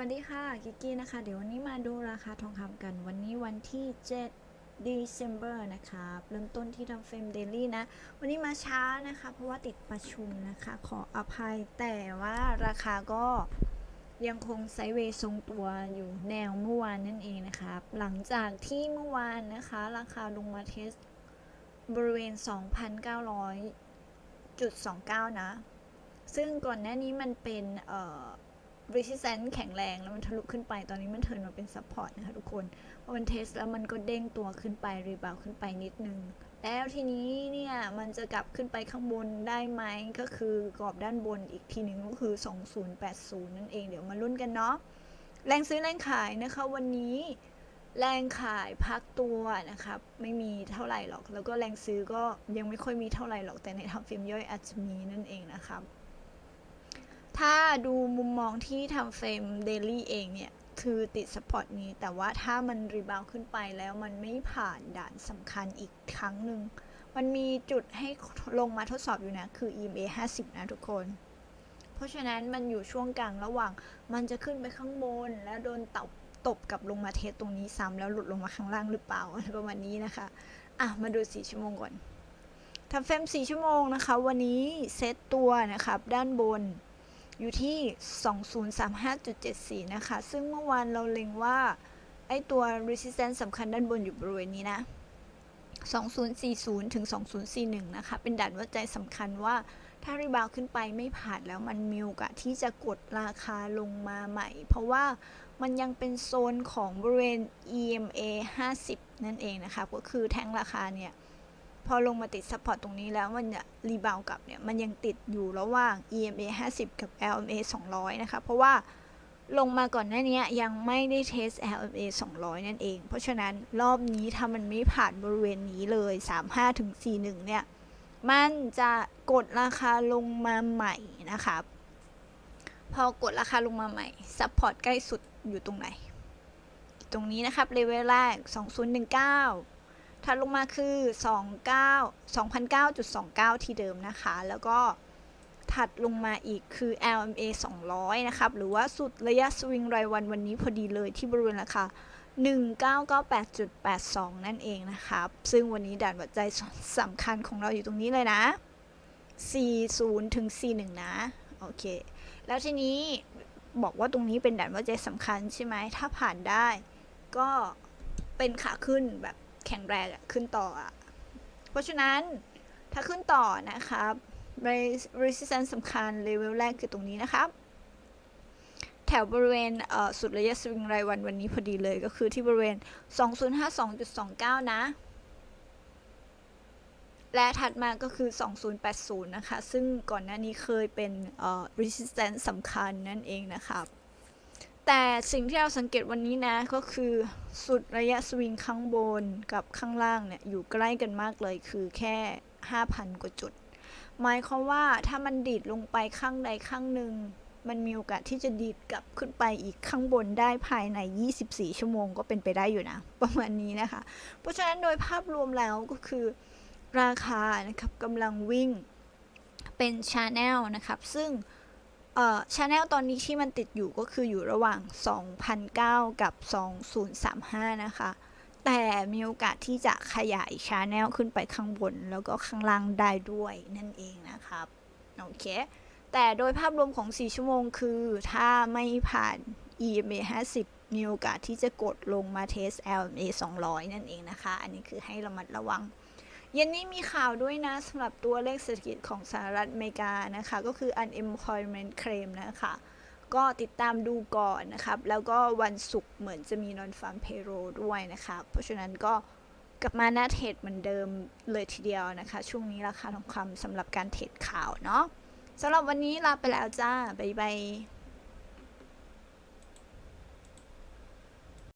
วัสดีค่ะกิกกี้นะคะ เดี๋ยววันนี้มาดูราคาทองคำกันวันนี้วันที่7 December นะคะเริ่มต้นที่ทำเฟรมเดลี่นะ วันนี้มาช้านะคะ เพราะว่าติดประชุมนะคะ ขออภัยแต่ว่าราคาก็ยังคงไซเวยทรงตัวอยู่แนวเมื่อวานนั่นเองนะคะ หลังจากที่เมื่อวานนะคะ ราคาลงมาเทสบริเวณ 2,900จุด29 นะ ซึ่งก่อนหน้านี้มันเป็นเอ่อ resistance แข็งแรงแล้วมันทะลุขึ้นไป ตอนนี้มันเทินมาเป็น support นะคะทุกคนพอมันเทสแล้วมันก็เด้งตัวขึ้นไป รีบาวขึ้นไปนิดนึง แล้วทีนี้เนี่ย มันจะกลับขึ้นไปข้างบนได้ไหมก็คือกรอบด้านบนอีกทีหนึ่งก็คือ 2080 นั่นเองเดี๋ยวมาลุ้นกันเนาะแรงซื้อแรงขายนะคะวันนี้แรงขายพักตัวนะครับไม่มีเท่าไหร่หรอก แล้วก็แรงซื้อก็ยังไม่ค่อยมีเท่าไหร่หรอกแต่ในทำฟิล์มย่อยอาจจะมีนั่นเองนะครับ ถ้าดูมุมมองที่ทำเฟรมเดลี่เองเนี่ย คือติดสปอร์ตนี้ แต่ว่าถ้ามันรีบาวขึ้นไปแล้วมันไม่ผ่านด่านสำคัญอีกครั้งหนึ่ง มันมีจุดให้ลงมาทดสอบอยู่นะ คือ EMA 50 นะทุกคน เพราะฉะนั้นมันอยู่ช่วงกลางระหว่าง มันจะขึ้นไปข้างบน แล้วโดนตบตบกับลงมาเทสตรงนี้ซ้ำแล้วหลุดลงมาข้างล่างหรือเปล่าอะไรประมาณนี้นะคะ อะ มาดู 4 ชั่วโมงก่อนทำเฟรม4ชั่วโมงนะคะ วันนี้เซตตัวนะครับด้านบน อยู่ที่ 2035.74 นะคะ ซึ่งเมื่อวานเราเล็งว่า ไอตัว resistance สำคัญด้านบนอยู่บริเวณนี้นะ 2040 ถึง 2041 นะคะ เป็นด่านวัดใจสำคัญว่าถ้ารีบาวขึ้นไปไม่ผ่านแล้วมันมีโอกาสที่จะกดราคาลงมาใหม่ เพราะว่ามันยังเป็นโซนของบริเวณ EMA 50 นั่นเองนะคะ ก็คือแท่งราคาเนี่ย พอลงมาติดซัพพอร์ตตรงนี้แล้วมันจะรีบาวกลับเนี่ย มันยังติดอยู่ระหว่าง EMA 50 กับ LMA 200 นะคะ เพราะว่าลงมาก่อนหน้านี้ยังไม่ได้เทส LMA 200 นั่นเอง เพราะฉะนั้นรอบนี้ถ้ามันไม่ผ่านบริเวณนี้เลย 35ถึง41 เนี่ย มันจะกดราคาลงมาใหม่นะครับพอกดราคาลงมาใหม่ซัพพอร์ตใกล้สุดอยู่ตรงไหน ตรงนี้นะครับเลเวลแรก 2019 ถัดลงมาคือ 29 2009.29 ที่เดิมนะคะ แล้วก็ถัดลงมาอีกคือ LMA 200 นะครับ หรือว่าสุดระยะสวิงรายวันวันนี้พอดีเลยที่บริเวณราคา 1998.82 นั่นเองนะครับ ซึ่งวันนี้ด่านวัดใจสำคัญของเราอยู่ตรงนี้เลยนะ 40ถึง41 นะ โอเค แล้วทีนี้บอกว่าตรงนี้เป็นด่านวัดใจสำคัญใช่ไหม ถ้าผ่านได้ก็เป็นขาขึ้นแบบ แข็งแรงอะขึ้นต่ออะเพราะฉะนั้นถ้าขึ้นต่อนะครับ resistance สำคัญเลเวลแรกคือตรงนี้นะครับ แถวบริเวณสุดระยะสวิงรายวันวันนี้พอดีเลยก็คือที่บริเวณ 2052.29 นะ และถัดมาก็คือ 2080 นะคะ ซึ่งก่อนหน้านี้เคยเป็น resistance สำคัญนั่นเองนะครับ แต่สิ่งที่เราสังเกตวันนี้นะก็คือสุดระยะสวิงข้างบนกับข้างล่างเนี่ยอยู่ใกล้กันมากเลยคือแค่ 5,000 กว่าจุด หมายความว่าถ้ามันดีดลงไปข้างใดข้างหนึ่งมันมีโอกาสที่จะดีดกลับขึ้นไปอีกข้างบนได้ภายใน 24 ชั่วโมงก็เป็นไปได้อยู่นะ ประมาณนี้นะคะ เพราะฉะนั้นโดยภาพรวมแล้วก็คือราคานะครับกำลังวิ่งเป็นชาแนลนะครับ ซึ่ง เอ่อชาแนลตอนนี้ที่มันติดอยู่ก็คืออยู่ระหว่าง 2,009 กับ 2035 นะคะ แต่มีโอกาสที่จะขยายชาแนลขึ้นไปข้างบน แล้วก็ข้างล่างได้ด้วยนั่นเองนะครับ โอเค แต่โดยภาพรวมของ 4 ชั่วโมงคือถ้าไม่ผ่าน EMA 50 มีโอกาสที่จะกดลงมาเทส LMA 200 นั่นเองนะคะ อันนี้คือให้ระมัดระวัง เย็นนี้มีข่าวด้วยนะสำหรับตัวเลขเศรษฐกิจของสหรัฐอเมริกานะคะ ก็คือ unemployment claim นะคะก็ติดตามดูก่อนนะครับ แล้วก็วันศุกร์เหมือนจะมี non farm payroll ด้วยนะคะ เพราะฉะนั้นก็กลับมาหน้าเทรดเหมือนเดิมเลยทีเดียวนะคะ ช่วงนี้ราคาทองคำสำหรับการเทรดข่าวเนาะสำหรับวันนี้ลาไปแล้วจ้า บ๊ายบาย